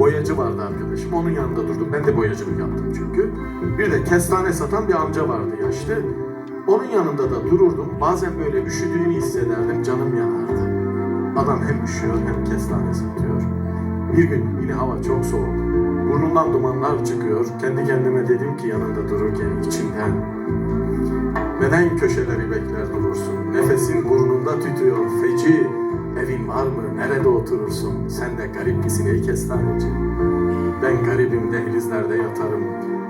boyacı vardı arkadaşım. Onun yanında durdum. Ben de boyacılık yaptım çünkü. Bir de kestane satan bir amca vardı yaşlı. Onun yanında da dururdum. Bazen böyle üşüdüğünü hissederdim. Canım yanardı. Adam hem üşüyor hem kestane satıyor. Bir gün yine hava çok soğuk. Burnundan dumanlar çıkıyor. Kendi kendime dedim ki yanında dururken içimden neden köşeleri bekler durursun? Nefesin burnunda tütüyor feci. Evin var mı? Nerede oturursun? Sen de garip misin ey kestaneci? Ben garibim dehlizlerde yatarım.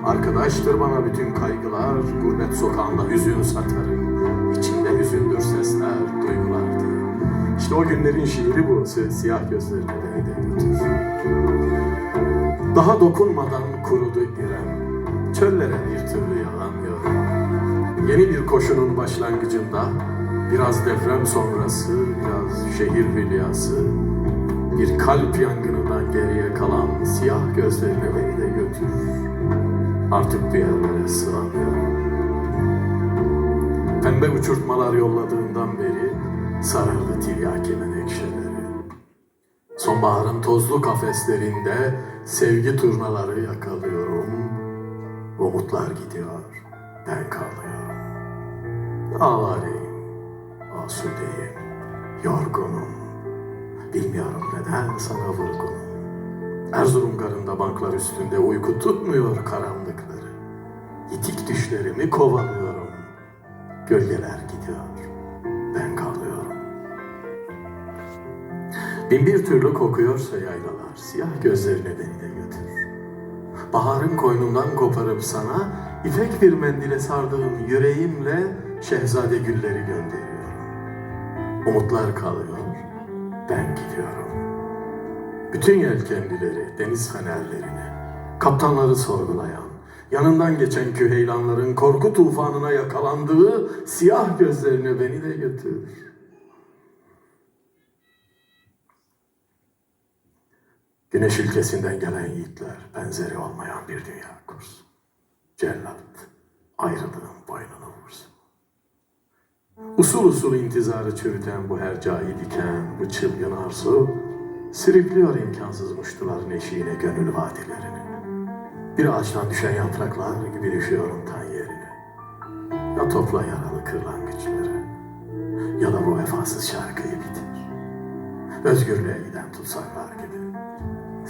Arkadaştır bana bütün kaygılar. Gurbet sokağında hüzün satarım. İçimde hüzündür sesler, duygular diye. İşte o günlerin şiiri bu. Si- Siyah gözlerine beni de. Daha dokunmadan kurudu İrem. Çöllere bir türlü yalanmıyor. Yeni bir koşunun başlangıcında biraz deprem sonrası, biraz şehir hülyası, bir kalp yangınından geriye kalan siyah gözlerine beni de götür. Artık bir yerlere sığamıyorum. Pembe uçurtmalar yolladığından beri sarardı tiryaki menekşeleri. Sonbaharın tozlu kafeslerinde sevgi turnaları yakalıyorum. Umutlar gidiyor, ben kalıyorum. Ağlarıyım, asudeyim, yorgunum. Bilmiyorum neden sana vurgunum. Erzurum garında banklar üstünde uyku tutmuyor karanlıkları. Yitik düşlerimi kovalıyorum. Gölgeler gidiyor, ben kalıyorum. Bin bir türlü kokuyorsa yaylalar, siyah gözlerine beni de götür. Baharın koynundan koparıp sana, ipek bir mendile sardığım yüreğimle şehzade gülleri gönderiyorum. Umutlar kalıyor, ben gidiyorum. Bütün yelkenlileri, deniz fenerlerini, kaptanları sorgulayan, yanından geçen küheylanların korku tufanına yakalandığı siyah gözlerine beni de götür. Güneş ülkesinden gelen yiğitler benzeri olmayan bir dünya kursun. Cellat ayrılığın boynunu vursun. Usul usul intizarı çürüten bu hercai diken, bu çılgın arzu, sürüklüyor imkansız muştuların eşiğine gönül vadilerini. Bir ağaçtan düşen yapraklar gibi düşüyorum tan yerine. Ya topla yaralı kırlangıçları, ya da bu vefasız şarkıyı bitir. Özgürlüğe giden tutsaklar gibi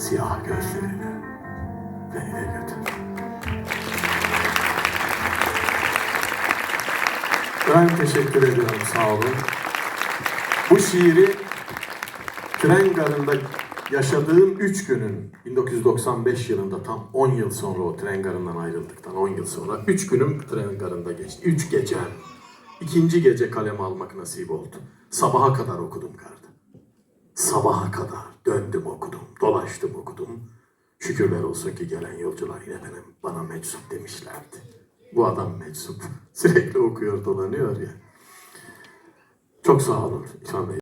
siyah gözlerine beni de götür. Ben teşekkür ediyorum, sağ olun. Bu şiiri tren garında yaşadığım üç günün 1995 yılında tam 10 yıl sonra o tren garından ayrıldıktan 10 yıl sonra üç günüm tren garında geçti. Üç gecem. İkinci gece kalem almak nasip oldu. Sabaha kadar okudum garda. Sabaha kadar döndüm okudum, dolaştım okudum. Şükürler olsun ki gelen yolcular yine benim bana meczup demişlerdi. Bu adam meczup. Sürekli okuyor dolanıyor ya. Çok sağ olun İlhan Bey.